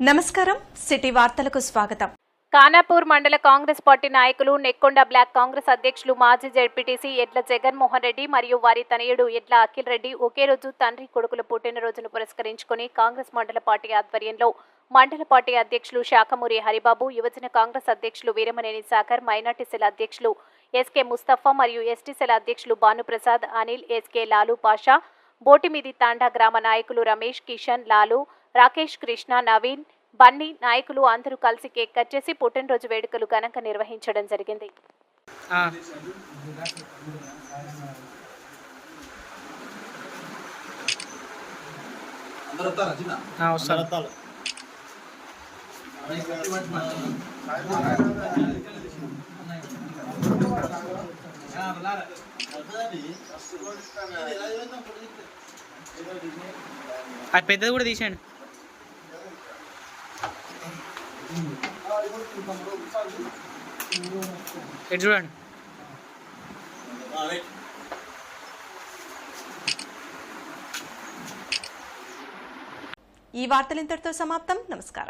నమస్కారం సిటీ వార్తలకు స్వాగతం. ఖానాపూర్ మండల కాంగ్రెస్ పార్టీ నాయకులు నెక్కొండ బ్లాక్ కాంగ్రెస్ అధ్యక్షులు మాజీ జడ్పీటీసీ ఎడ్ల జగన్మోహన్ రెడ్డి మరియు వారి తనయుడు ఎడ్ల అఖిల్ రెడ్డి ఒకే రోజు తండ్రి కొడుకుల పుట్టినరోజును పురస్కరించుకుని కాంగ్రెస్ మండల పార్టీ ఆధ్వర్యంలో మండల పార్టీ అధ్యక్షులు శాఖమూరి హరిబాబు యువజన కాంగ్రెస్ అధ్యక్షులు వీరమనేని సాగర్ మైనార్టీ సెల్ అధ్యక్షులు ఎస్కే ముస్తఫా మరియు ఎస్టీ సెల్ అధ్యక్షులు భానుప్రసాద్ అనిల్ ఎస్కే లాలు పాషా బోటిమీది తాండా గ్రామ నాయకులు రమేష్ కిషన్ లాలు రాకేష్ కృష్ణ నవీన్ బన్నీ నాయకులు అందరూ కలిసి కేక్ కట్ చేసి పుట్టినరోజు వేడుకలు ఘనంగా నిర్వహించడం జరిగింది. ఆ. ఆ, వస్తాను. అది పెద్దది కూడా తీసేయండి. ఎటు చూడండి. ఈ వార్తలు ఇంతటితో సమాప్తం. నమస్కారం.